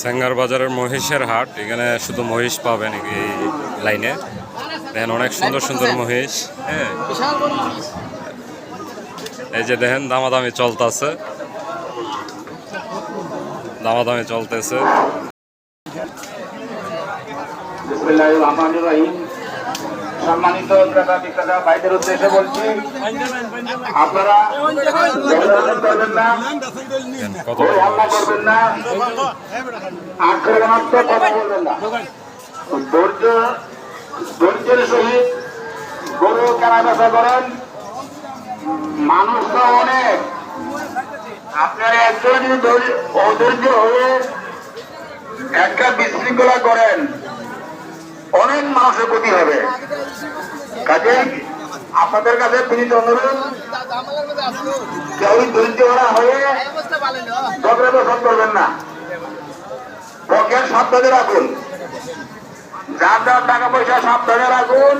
Sanger বাজারের মহিষের হাট, এখানে শুধু মহিষ পাবেন এই লাইনে। দেখেন অনেক সুন্দর সুন্দর মহিষ হ্যাঁ। এই যে দেখেন, দামাদামি চলতেছে। দামাদামি চলতেছে। সম্মানিত ক্রেতা বিক্রেতা ভাইদের উদ্দেশ্যে বলছি, আপনারা করবেন না বলবেন না। ধৈর্য ধৈর্যের সহিত করেন। মানুষ তো অনেক। অধৈর্য হয়ে একটা বিশৃঙ্খলা করেন অনেক মানুষের ক্ষতি হবে। কাজে আপনাদের কাছে বিনীত অনুরোধ হয়ে ঝগড়া পছন্দ করবেন না। পকেট সাবধানে রাখুন। যার যার টাকা পয়সা সাবধানে রাখুন।